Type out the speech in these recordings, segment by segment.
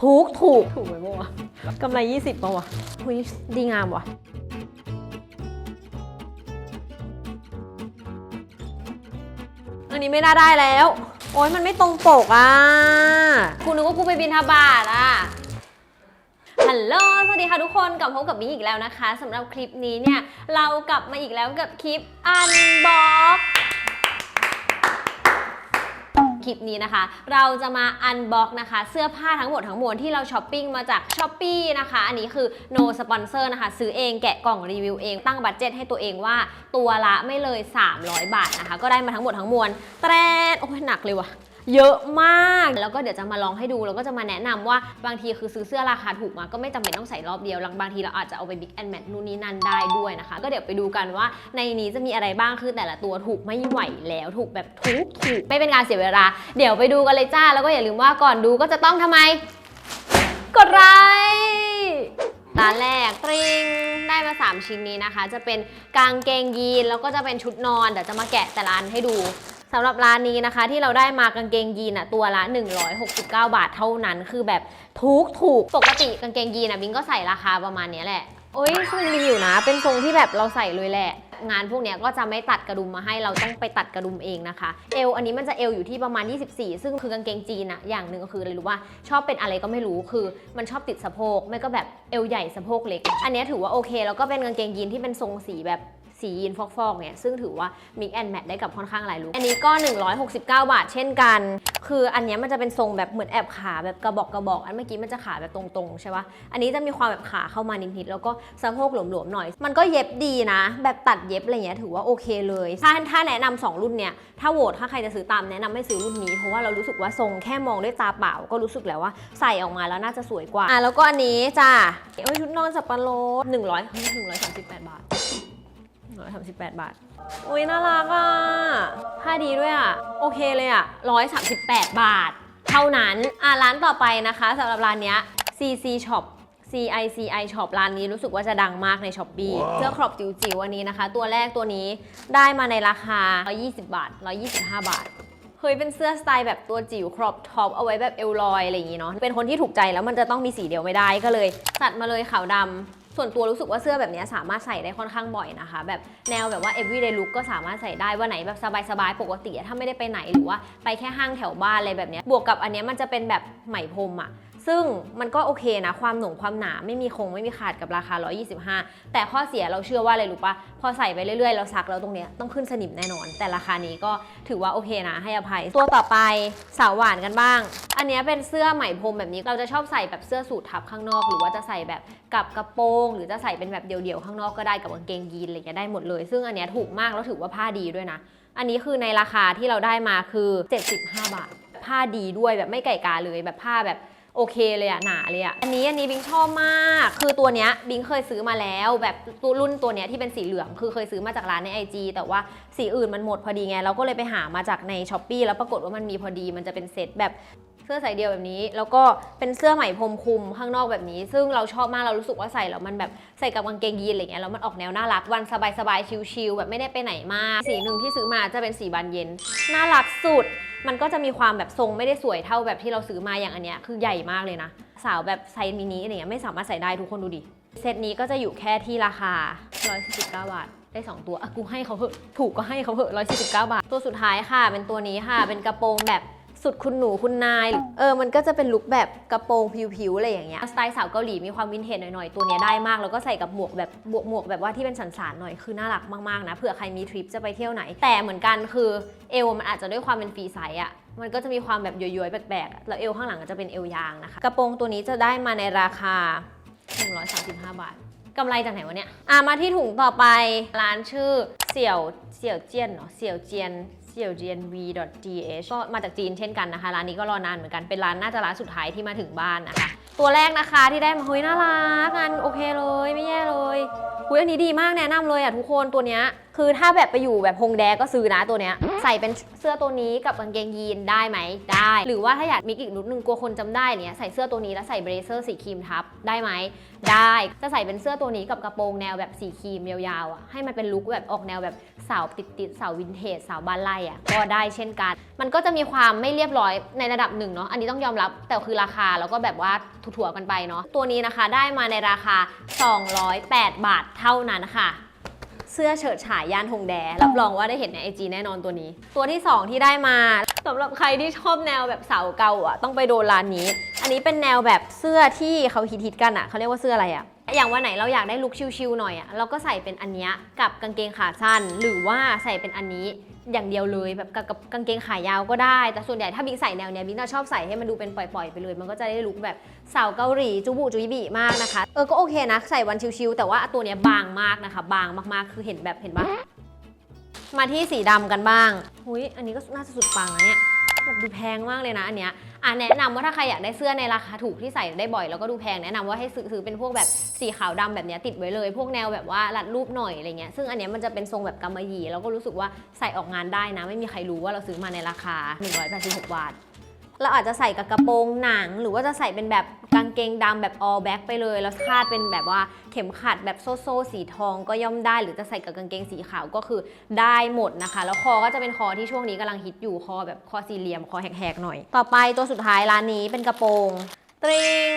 ถูกถูกถูกไหมโมวะกำไร 20ป่าวะหุยดีงามว่ะอันนี้ไม่น่าได้แล้ว โอ๊ยมันไม่ตรงปกอะกูนึกว่ากูไปบินทบาทอะฮัลโหล สวัสดีค่ะทุกคน กลับพบกับมิ้งอีกแล้วนะคะสำหรับคลิปนี้เนี่ย เรากลับมาอีกแล้วกับคลิป Unbox คลิปนี้นะคะ เราจะมาอันบ็อกนะคะ เสื้อผ้าทั้งหมดทั้งมวลที่เราช้อปปิ้งมาจาก s h อ p e e นะคะ อันนี้คือ no sponsor นะคะ ซื้อเองแกะกล่องรีวิวเองตั้งบัตเจ็ตให้ตัวเองว่าตัวละไม่เลย 300 บาทนะคะ ก็ได้มาทั้งหมดทั้งมวลแตรโอ้ยหนักเลยว่ะ เยอะมาก แล้วก็เดี๋ยวจะมาลองให้ดู แล้วก็จะมาแนะนำว่าบางทีคือซื้อเสื้อราคาถูกมาก็ไม่จำเป็นต้องใส่รอบเดียว บางทีเราอาจจะเอาไป Big and Match นู่นนี่นั่นได้ด้วยนะคะ ก็เดี๋ยวไปดูกันว่าในนี้จะมีอะไรบ้าง คือแต่ละตัวถูกไม่ไหวแล้วถูกแบบถูกถูกไม่เป็นการเสียเวลา เดี๋ยวไปดูกันเลยจ้า แล้วก็อย่าลืมว่าก่อนดูก็จะต้องทำไม กดไลค์ร้าแรกตริงได้มา 3 ชิ้นนี้นะคะ จะเป็นกางเกงยีน แล้วก็จะเป็นชุดนอน เดี๋ยวจะมาแกะแต่ละอันให้ดูำหรับร้านนี้นะคะ ที่เราได้มากางเกงยีนอะตัวละ 169 บาทเท่านั้น คือแบบถูกถูกปกติกางเกงยีนอะบิงก็ใส่ราคาประมาณนี้แหละโอ้ยทรงดีอยู่นะ เป็นทรงที่แบบเราใส่เลยแหละ งานพวกนี้ก็จะไม่ตัดกระดุมมาให้เราต้องไปตัดกระดุมเองนะคะ เอวอันนี้มันจะเอวอยู่ที่ประมาณ 24 ซึ่งคือกางเกงจีนอะอย่างหนึ่งก็คืออะไรรู้ว่าชอบเป็นอะไรก็ไม่รู้คือ มันชอบติดสะโพกไม่ก็แบบเอวใหญ่สะโพกเล็ก อันนี้ถือว่าโอเค แล้วก็เป็นกางเกงยีนที่เป็นทรงสีแบบ สียีนฟอกๆเนี่ยซึ่งถือว่า mix and match ได้กับค่อนข้างหลายลุคอันนี้ก็ 169 บาท เช่นกัน คืออันนี้มันจะเป็นทรงแบบเหมือนแอบขาแบบกระบอกกระบอก อันเมื่อกี้มันจะขาแบบตรงๆใช่ปะอันนี้จะมีความแบบขาเข้ามานิดๆแล้วก็สะโพกหลวมๆหน่อย มันก็เย็บดีนะ แบบตัดเย็บอะไรเงี้ยถือว่าโอเคเลยถ้าถ้าแนะนำสองรุ่นเนี่ยถ้าโหวตถ้าใครจะซื้อตามแนะนำให้ซื้อรุ่นนี้เพราะว่าเรารู้สึกว่าทรงแค่มองด้วยตาเปล่าก็รู้สึกแล้วว่าใส่ออกมาแล้วน่าจะสวยกว่าอะแล้วก็อันนี้จ้าโอ้ยชุดนอนสับปะรด100 เฮ้ย138บาท138บาท อุ้ยน่ารักอะผ้าดีด้วยอะ โอเคเลยอะ138บาท เท่านั้น อะร้านต่อไปนะคะสำหรับร้านเนี้ย CC Shop CICI Shop ร้านนี้รู้สึกว่าจะดังมากใน s h อ p e e เสื้อครอบจิ๋วๆอันนี้นะคะ ตัวแรกตัวนี้ได้มาในราคา 120 บาท 125 บาทเฮ้ยเป็นเสื้อสไตล์แบบตัวจิ๋วครอปท็อปเอาไว้แบบเอวลอยอะไรอย่างงี้เนาะเป็นคนที่ถูกใจแล้วมันจะต้องมีสีเดียวไม่ได้ก็เลยตัดมาเลยขาวดำ ส่วนตัวรู้สึกว่าเสื้อแบบนี้สามารถใส่ได้ค่อนข้างบ่อยนะคะ แบบแนวแบบว่า everyday look ก็สามารถใส่ได้วันไหนแบบสบายๆปกติถ้าไม่ได้ไปไหนหรือว่าไปแค่ห้างแถวบ้านอะไรแบบนี้บวกกับอันนี้มันจะเป็นแบบไหมพรมอะ ซึ่งมันก็โอเคนะ ความหนงความหนาไม่มีคงไม่มีขาดกับราคา 125 แต่ข้อเสียเราเชื่อว่าอะไรรู้ปะพอใส่ไปเรื่อยๆ เราซักแล้วตรงเนี้ยต้องขึ้นสนิมแน่นอน แต่ราคานี้ก็ถือว่าโอเคนะ ให้อภัย ตัวต่อไปสาวหวานกันบ้าง อันเนี้ยเป็นเสื้อไหมพรมแบบนี้เราจะชอบใส่แบบเสื้อสูททับข้างนอก หรือว่าจะใส่แบบกับกระโปรง หรือจะใส่เป็นแบบเดี่ยวๆข้างนอกก็ได้กับกางเกงยีนอะไรเงี้ยได้หมดเลย ซึ่งอันเนี้ยถูกมากแล้วถือว่าผ้าดีด้วยนะอันนี้คือในราคาที่เราได้มาคือ 75 บาท ผ้าดีด้วยแบบไม่ไก่กาเลยแบบผ้าแบบ โอเคเลยอะหนาเลยอะอันนี้อันนี้บิงชอบมาก คือตัวเนี้ยบิงเคยซื้อมาแล้ว แบบตัวรุ่นตัวเนี้ยที่เป็นสีเหลืองคือเคยซื้อมาจากร้านใน IG แต่ว่าสีอื่นมันหมดพอดีไงเราก็เลยไปหามาจากในช้อปปีแล้วปรากฏว่ามันมีพอดีมันจะเป็นเซตแบบเสื้อใส่เดียวแบบนี้ แล้วก็เป็นเสื้อไหมพรมคลุมข้างนอกแบบนี้ ซึ่งเราชอบมากเรารู้สึกว่าใส่แล้วมันแบบใส่กับกางเกงยีนอะไรเงี้ยแล้วมันออกแนวน่ารักวันสบายๆชิลๆแบบไม่ได้ไปไหนมาก สีหนึ่งที่ซื้อมาจะเป็นสีบานเย็นน่ารักสุด มันก็จะมีความแบบทรงไม่ได้สวยเท่าแบบที่เราซื้อมาอย่างอันเนี้ยคือใหญ่มากเลยนะ สาวแบบไซส์มินิอะไรเงี้ยไม่สามารถใส่ได้ทุกคนดูดิ เซตนี้ก็จะอยู่แค่ที่ราคา 149 บาท ได้ 2 ตัวอะกูให้เขาเถอะถูกก็ให้เขาเถอะ149 บาท ตัวสุดท้ายค่ะ เป็นตัวนี้ค่ะ เป็นกระโปรงแบบ สุดคุณหนูคุณนาย เออมันก็จะเป็นลุคแบบกระโปรงผิวๆอะไรอย่างเงี้ยสไตล์สาวเกาหลีมีความวินเทจหน่อยๆ ตัวเนี้ยได้มาก แล้วก็ใส่กับหมวกแบบบวกหมวกแบบว่าที่เป็นสันๆหน่อยคือน่ารักมากๆนะเผื่อใครมีทริปจะไปเที่ยวไหน แต่เหมือนกันคือเอวมันอาจจะด้วยความเป็นฟรีไซส์อะมันก็จะมีความแบบย้อยๆแปลกๆอะแล้วเอวข้างหลังก็จะเป็นเอวยางนะคะกระโปรงตัวนี้จะได้มาในราคา 135 บาทกำไรจากไหนวะเนี่ยอะมาที่ถุงต่อไปร้านชื่อเสี่ยวเสี่ยวเจียนเนาะเสี่ยวเจียน เสี่ยวเจียน v.th ก็มาจากจีนเช่นกันนะคะ ร้านนี้ก็รอนานเหมือนกัน เป็นร้านน่าจะร้านสุดท้ายที่มาถึงบ้านนะคะ ตัวแรกนะคะที่ได้มาเฮ้ยน่ารักงานโอเคเลยไม่แย่เลยอุ้ยอันนี้ดีมากแนะนำเลยอะทุกคนตัวเนี้ย คือถ้าแบบไปอยู่แบบฮงแดก็ซื้อนะตัวเนี้ยใส่เป็นเสื้อตัวนี้กับกางเกงยีนได้ไหมได้ หรือว่าถ้าอยากมิกอีกนุดนึงกลัวคนจำได้เนี่ยใส่เสื้อตัวนี้แล้วใส่เบรเซอร์สีครีมทับได้ไหมได้ จะใส่เป็นเสื้อตัวนี้กับกระโปรงแนวแบบสีครีมยาวๆอะให้มันเป็นลุคแบบออกแนวแบบสาวติดๆสาววินเทจสาวบ้านไร่อะก็ได้เช่นกัน มันก็จะมีความไม่เรียบร้อยในระดับหนึ่งเนาะอันนี้ต้องยอมรับแต่คือราคาแล้วก็แบบว่าถั่วกันไปเนาะตัวนี้นะคะได้มาในราคา 208 บาทเท่านั้นค่ะ เสื้อเฉิดฉายย่านฮงแด รับรองว่าได้เห็นในไอจีแน่นอนตัวนี้ ตัวที่ 2 ที่ได้มาสำหรับใครที่ชอบแนวแบบสาวเก่าอะต้องไปโดนร้านนี้ อันนี้เป็นแนวแบบเสื้อที่เขาฮิตๆกันอะเขาเรียกว่าเสื้ออะไรอะ อย่างวันไหนเราอยากได้ลุคชิลๆหน่อยอะเราก็ใส่เป็นอันเนี้ยกับกางเกงขาสั้น หรือว่าใส่เป็นอันนี้อย่างเดียวเลยแบบกับกับกางเกงขายาวก็ได้ แต่ส่วนใหญ่ถ้าบิ๊กใส่แนวเนี้ยบิ๊กจะชอบใส่ให้มันดูเป็นปล่อยๆไปเลย มันก็จะได้ลุคแบบสาวเกาหลีจูบุจุยบีมากนะคะ เออก็โอเคนะใส่วันชิลๆแต่ว่าตัวเนี้ยบางมากนะคะ บางมากๆคือเห็นแบบเห็นปะมาที่สีดำกันบ้างหุยอันนี้ก็น่าจะสุดปังนะเนี่ยแบบดูแพงมากเลยนะอันเนี้ย อะแนะนำว่าถ้าใครอยากได้เสื้อในราคาถูกที่ใส่ได้บ่อยแล้วก็ดูแพงแนะนำว่าให้ซื้อซื้อเป็นพวกแบบสีขาวดำแบบเนี้ยติดไว้เลย พวกแนวแบบว่ารัดรูปหน่อยอะไรเงี้ยซึ่งอันเนี้ยมันจะเป็นทรงแบบกำมะหยี่แล้วก็รู้สึกว่าใส่ออกงานได้นะ ไม่มีใครรู้ว่าเราซื้อมาในราคา 186 บาท เราอาจจะใส่กับกระโปรงหนัง หรือว่าจะใส่เป็นแบบกางเกงดำแบบ all back ไปเลย แล้วคาดเป็นแบบว่าเข็มขัดแบบโซ่โซ่สีทองก็ย่อมได้ หรือจะใส่กับกางเกงสีขาวก็คือได้หมดนะคะ แล้วคอก็จะเป็นคอที่ช่วงนี้กำลังฮิตอยู่คอแบบคอสี่เหลี่ยมคอแหกๆหน่อย ต่อไปตัวสุดท้ายร้านนี้เป็นกระโปรงตริง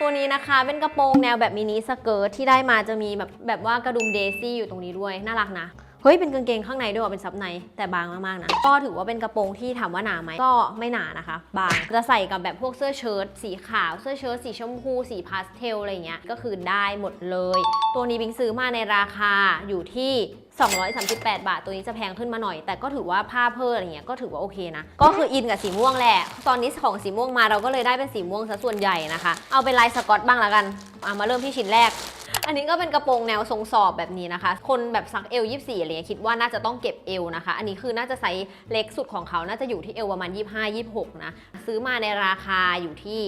ตัวนี้นะคะเป็นกระโปรงแนวแบบมินิสเกิร์ตที่ได้มาจะมีแบบแบบว่ากระดุมเดซี่อยู่ตรงนี้ด้วยน่ารักนะ เฮ้ยเป็นกางเกงข้างในด้วยว่ะเป็นซับในแต่บางมากๆนะก็ถือว่าเป็นกระโปรงที่ถามว่าหนาไหมก็ไม่หนานะคะ บางจะใส่กับแบบพวกเสื้อเชิ้ตสีขาวเสื้อเชิ้ตสีชมพูสีพาสเทลอะไรเงี้ยก็คือได้หมดเลย ตัวนี้บิงซื้อมาในราคาอยู่ที่ 238 บาท ตัวนี้จะแพงขึ้นมาหน่อย แต่ก็ถือว่าผ้าเพิ่มอะไรเงี้ยก็ถือว่าโอเคนะ ก็คืออินกับสีม่วงแหละ ตอนนี้ของสีม่วงมาเราก็เลยได้เป็นสีม่วงซะส่วนใหญ่นะคะ เอาเป็นลายสกอตบ้างละกันอะมาเริ่มที่ชิ้นแรก อันนี้ก็เป็นกระโปรงแนวทรงสอบแบบนี้นะคะ คนแบบซักเอล24อะไรเงี้ยคิดว่าน่าจะต้องเก็บเอวนะคะ อันนี้คือน่าจะไซส์เล็กสุดของเขาน่าจะอยู่ที่เอวประมาณ 25 26 นะ ซื้อมาในราคาอยู่ที่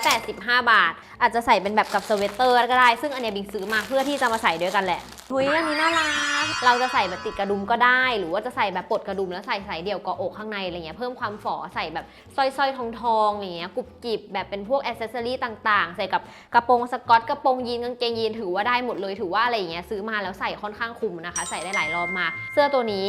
185 บาท อาจจะใส่เป็นแบบกับสเวตเตอร์ก็ได้ ซึ่งอันนี้บิงซื้อมาเพื่อที่จะมาใส่ด้วยกันแหละเฮ้ยอันนี้น่ารัก เราจะใส่แบบติดกระดุมก็ได้ หรือว่าจะใส่แบบปลดกระดุมแล้วใส่ใส่เดี่ยวกาะอกข้างในอะไรเงี้ยเพิ่มความฝ่อใส่แบบสร้อยสร้อยทองทองอย่างเงี้ยกรุบกริบแบบเป็นพวกอ c เซสซอรี่ต่างๆ ใส่กับกระโปรงสกอตกระโปรงยีนกางเกงยีนถือว่าได้หมดเลยถือว่าอะไรอย่างเงี้ยซื้อมาแล้วใส่ค่อนข้างคุ้มนะคะ ใส่ได้หลายรอบมา เสื้อตัวนี้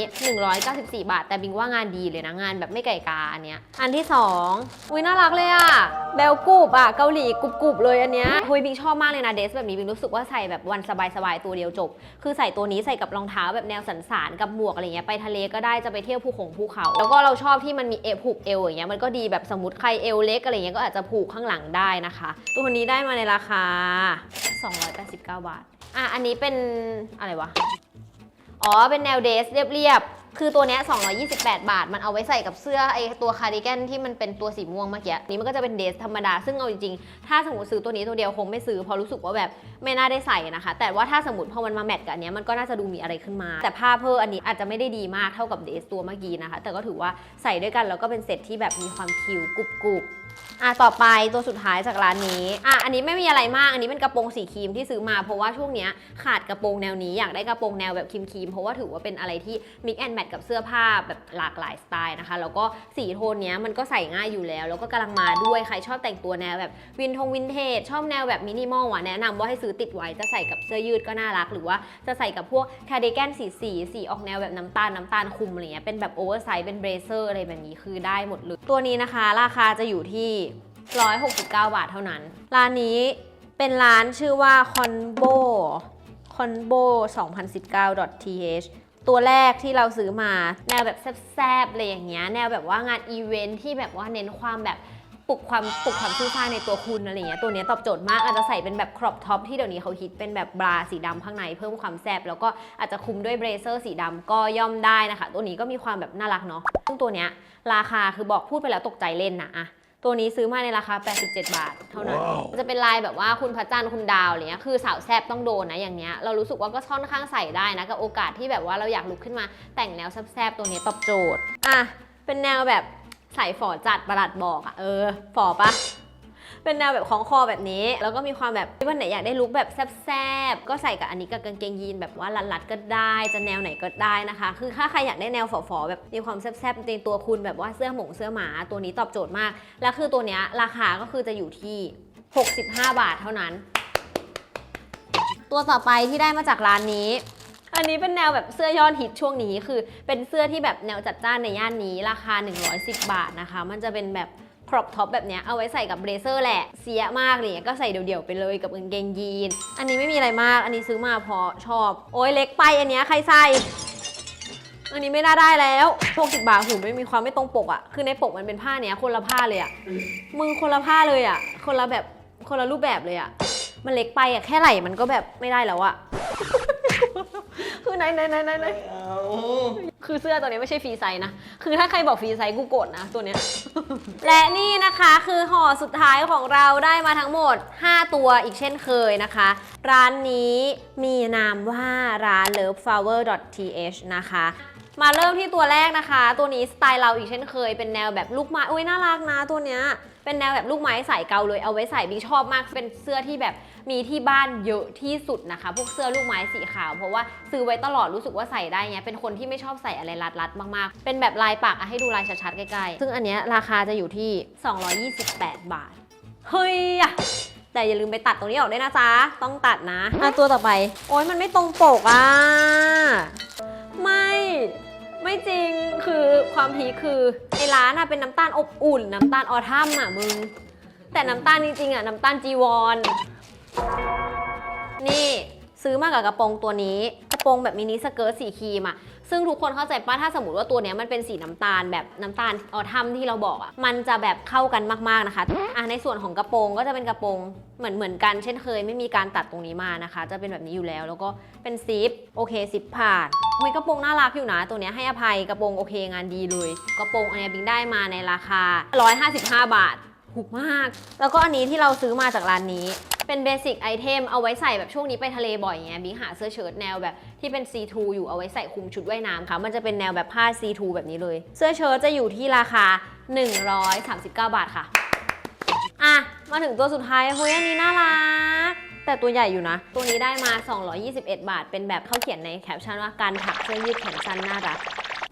194 บาท แต่บิงว่างานดีเลยนะงานแบบไม่ไก่กาอันเนี้ยอันที่ 2 อุ้ยน่ารักเลยอะเบลกูบอะเกาหลีกรุบกรุบเลยอันเนี้ยเฮ้ยบิงชอบมากเลยนะเดสแบบนี้บิงรู้สึกว่าใส่แบบวันสบายๆตัวเดียวจบ คือใส่ตัวนี้ใส่กับรองเท้าแบบแนวสันสานกับหมวกอะไรเงี้ยไปทะเลก็ได้จะไปเที่ยวภูขงภูเขา แล้วก็เราชอบที่มันมีเอวผูกเอวอย่างเงี้ยมันก็ดีแบบสมมติใครเอวเล็กอะไรเงี้ยก็อาจจะผูกข้างหลังได้นะคะ ตัวนี้ได้มาในราคา 289บาท อะ อันนี้เป็นอะไรวะ อ๋อ เป็นแนวเดสเรียบๆ คือตัวเนี้ย228 บาท มันเอาไว้ใส่กับเสื้อไอตัวคาร์ดิแกนที่มันเป็นตัวสีม่วงเมื่อกี้ นี้มันก็จะเป็นเดสธรรมดา ซึ่งเอาจริงๆ ถ้าสมมติซื้อตัวนี้ตัวเดียวคงไม่ซื้อเพราะรู้สึกว่าแบบไม่น่าได้ใส่นะคะ แต่ว่าถ้าสมมติพอมันมาแมทกับอันเนี้ยมันก็น่าจะดูมีอะไรขึ้นมา แต่ผ้าเพิ่มอันนี้อาจจะไม่ได้ดีมากเท่ากับเดสตัวเมื่อกี้นะคะ แต่ก็ถือว่าใส่ด้วยกันแล้วก็เป็นเซ็ตที่แบบมีความคิวกรุบกรุบ อะต่อไปตัวสุดท้ายจากร้านนี้ อะอันนี้ไม่มีอะไรมาก อันนี้เป็นกระโปรงสีครีมที่ซื้อมาเพราะว่าช่วงเนี้ยขาดกระโปรงแนวนี้อยากได้กระโปรงแนวแบบครีมครีมๆเพราะว่าถือว่าเป็นอะไรที่ mix and match กับเสื้อผ้าแบบหลากหลายสไตล์นะคะ แล้วก็สีโทนเนี้ยมันก็ใส่ง่ายอยู่แล้ว แล้วก็กำลังมาด้วยใครชอบแต่งตัวแนวแบบวินทงวินเทจชอบแนวแบบมินิมอลอะแนะนำว่าให้ซื้อติดไว้จะใส่กับเสื้อยืดก็น่ารัก หรือว่าจะใส่กับพวกคาร์ดิแกนสีสีสีออกแนวแบบน้ำตาลน้ำตาลคุมอะไรเงี้ยเป็นแบบโอเวอร์ไซส์เป็นเบรเซอร์อะไรแบบนี้คือได้หมดเลยตัวนี้นะคะ ราคาจะอยู่ที่169 บาทเท่านั้น ร้านนี้เป็นร้านชื่อว่า conbo conbo 2019.th ตัวแรกที่เราซื้อมาแนวแบบแซบๆเลยอย่างเงี้ยแนวแบบว่างานอีเวนท์ที่แบบว่าเน้นความแบบปลุกความปลุกความซื่อซ่าในตัวคุณอะไรเงี้ยตัวนี้ตอบโจทย์มากอาจจะใส่เป็นแบบครอปท็อปที่เดี๋ยวนี้เขาฮิตเป็นแบบบราสีดำข้างในเพิ่มความแซบแล้วก็อาจจะคุมด้วยเบรเซอร์สีดำก็ย่อมได้นะคะ ตัวนี้ก็มีความแบบน่ารักเนาะซึ่งตัวเนี้ยราคาคือบอกพูดไปแล้วตกใจเล่นนะอะ ตัวนี้ซื้อมาในราคา 87 บาท เท่านั้นว้าวจะเป็นลายแบบว่าคุณพระจันทร์คุณดาวอะไรเงี้ย คือสาวแซบต้องโดนนะอย่างเนี้ย เรารู้สึกว่าก็ค่อนข้างใส่ได้นะ กับโอกาสที่แบบว่าเราอยากลุกขึ้นมาแต่งแนวแซบๆตัวนี้ตอบโจทย์ อะ เป็นแนวแบบใส่ฝอจัดประหลัดบอกอะเออ ฝอปะ เป็นแนวแบบของคอแบบนี้ แล้วก็มีความแบบวันไหนอยากได้ลุคแบบแซบๆก็ใส่กับอันนี้กับกางเกงยีนแบบว่ารัดๆก็ได้จะแนวไหนก็ได้นะคะ คือถ้าใครอยากได้แนวฝอๆแบบมีความแซบๆในตัวคุณแบบว่าเสื้อหมงเสื้อหมาตัวนี้ตอบโจทย์มาก แล้วคือตัวเนี้ยราคาก็คือจะอยู่ที่ 65 บาทเท่านั้น ตัวต่อไปที่ได้มาจากร้านนี้อันนี้เป็นแนวแบบเสื้อยอดฮิตช่วงนี้คือเป็นเสื้อที่แบบแนวจัดจ้านในย่านนี้ราคา 110 บาทนะคะ มันจะเป็นแบบ ครอปท็อปแบบเนี้ยเอาไว้ใส่กับเบรเซอร์แหละเสียมากเลยก็ใส่เดี่ยวๆไปเลยกับกางเกงยีน อันนี้ไม่มีอะไรมาก อันนี้ซื้อมาพราะชอบ โอ้ยเล็กไปอันเนี้ยใครใส่อันนี้ไม่น่าได้แล้ว60บาหูไม่มีความไม่ตรงปกอะคือในปกมันเป็นผ้าเนี้ยคนละผ้าเลยอะมึงคนละผ้าเลยอะคนละแบบคนละรูปแบบเลยอะมันเล็กไปอะแค่ไหล่มันก็แบบไม่ได้แล้วอะคือไหนไหนไหนไหนไหน คือเสื้อตัวนี้ไม่ใช่ฟรีไซส์นะ คือถ้าใครบอกฟรีไซส์กูโกรธนะตัวเนี้ย และนี่นะคะคือห่อสุดท้ายของเราได้มาทั้งหมด 5 ตัวอีกเช่นเคยนะคะ ร้านนี้มีนามว่าร้าน loveflower.th นะคะ มาเริ่มที่ตัวแรกนะคะ ตัวนี้สไตล์เราอีกเช่นเคย เป็นแนวแบบลูกไม้อุ้ยน่ารักนะตัวเนี้ย เป็นแนวแบบลูกไม้ใส่เกาเลยเอาไว้ใส่บิ๊กชอบมาก เป็นเสื้อที่แบบมีที่บ้านเยอะที่สุดนะคะ พวกเสื้อลูกไม้สีขาว เพราะว่าซื้อไว้ตลอดรู้สึกว่าใส่ได้เงี้ยเป็นคนที่ไม่ชอบใส่อะไรรัดๆมากๆ เป็นแบบลายปักอะให้ดูลายชัดๆใกล้ๆซึ่งอันเนี้ยราคาจะอยู่ที่ 228 บาทเฮ้ยอะแต่อย่าลืมไปตัดตรงนี้ออกด้วยนะจ๊ะ ต้องตัดนะอะตัวต่อไป โอ๊ยมันไม่ตรงปกอะ ไม่ ไม่จริงคือความพีคคือไอ้ร้านอะเป็นน้ำตาลอบอุ่น น้ำตาลออทัมอะมึง แต่น้ำตาลจริงๆอะน้ำตาลจีวอน นี่ซื้อมากับกระโปรงตัวนี้ ปรงแบบมินิสเกิร์ตสีครีมอะซึ่งทุกคนเข้าใจป้าถ้าสมมติว่าตัวเนี้ยมันเป็นสีน้ำตาลแบบน้ำตาลออทัมที่เราบอกอะมันจะแบบเข้ากันมากๆนะคะอะในส่วนของกระโปรงก็จะเป็นกระโปรงเหมือนเหมือนกันเช่นเคย ไม่มีการตัดตรงนี้มานะคะ จะเป็นแบบนี้อยู่แล้ว แล้วก็เป็นซิปโอเคซิปผ่านอุ้ยกระโปรงน่ารักอยู่นะตัวนี้ให้อภัยกระโปรงโอเคงานดีเลย กระโปรงอันนี้บิงได้มาในราคา 155 บาท ถูกมาก แล้วก็อันนี้ที่เราซื้อมาจากร้านนี้ เป็นเบสิกไอเทมเอาไว้ใส่แบบช่วงนี้ไปทะเลบ่อยไงบิงหาเสื้อเชิ้ตแนวแบบที่เป็น C2 อยู่เอาไว้ใส่คลุมชุดว่ายน้ำค่ะ มันจะเป็นแนวแบบผ้า C2 แบบนี้เลย เสื้อเชิ้ตจะอยู่ที่ราคา 139 บาทค่ะ อะ มาถึงตัวสุดท้ายเฮ้ยอันนี้น่ารัก แต่ตัวใหญ่อยู่นะ ตัวนี้ได้มา 221 บาท เป็นแบบเขาเขียนในแคปชั่นว่าการถักเสื้อยืดแขนสั้นน่ารัก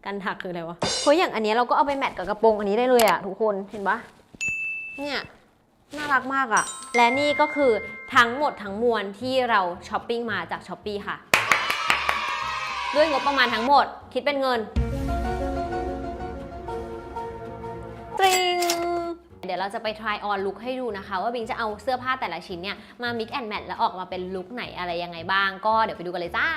การถักคืออะไรวะเฮ้ยอย่างอันนี้เราก็เอาไปแมทกับกระโปรงอันนี้ได้เลยอะทุกคนเห็นปะ เนี่ยน่ารักมากอะและนี่ก็คือทั้งหมดทั้งมวลที่เราช้อปปิ้งมาจากช้อปปีค่ะ ด้วยงบประมาณทั้งหมดคิดเป็นเงินตริงเดี๋ยวเราจะไป try on look ให้ดูนะคะ ว่าบิงจะเอาเสื้อผ้าแต่ละชิ้นเนี่ย มา mix and match แล้วออกมาเป็นลุคไหนอะไรยังไงบ้าง ก็เดี๋ยวไปดูกันเลยจ้า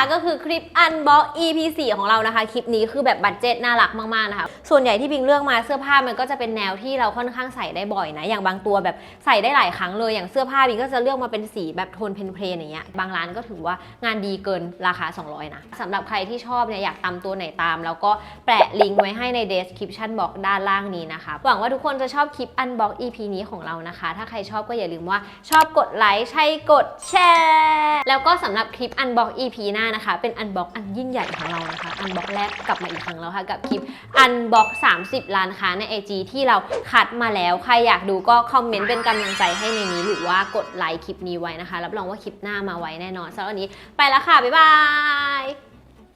นะคะก็คือคลิป Unbox EP 4ของเรานะคะ คลิปนี้คือแบบบัตเจ็ตน่ารักมากๆนะคะ ส่วนใหญ่ที่บิงเลือกมาเสื้อผ้ามันก็จะเป็นแนวที่เราค่อนข้างใส่ได้บ่อยนะ อย่างบางตัวแบบใส่ได้หลายครั้งเลยอย่างเสื้อผ้าบิงก็จะเลือกมาเป็นสีแบบโทนเพลนๆอย่างเงี้ยบางร้านก็ถือว่างานดีเกินราคา 200 นะสำหรับใครที่ชอบเนี่ยอยากตามตัวไหนตาม แล้วก็แปะลิงก์ไว้ให้ใน description box ด้านล่างนี้นะคะหวังว่าทุกคนจะชอบคลิป Unbox EP นี้ของเรานะคะ ถ้าใครชอบก็อย่าลืมว่าชอบกดไลค์ใช่กดแชร์แล้วก็สำหรับคลิป Unbox EP หน้านะคะ เป็นอันบ็อกอันยิ่งใหญ่ของเรานะคะอันบ็อกแรกกลับมาอีกครั้งแล้วค่ะ กับคลิปอันบ็อก30 ล้านค้าใน IG ที่เราคัดมาแล้วใครอยากดูก็คอมเมนต์เป็นกำลังใจให้ในนี้หรือว่ากดไลค์คลิปนี้ไว้นะคะ รับรองว่าคลิปหน้ามาไว้แน่นอนสำหรับวันนี้ไปแล้วค่ะบ๊ายบาย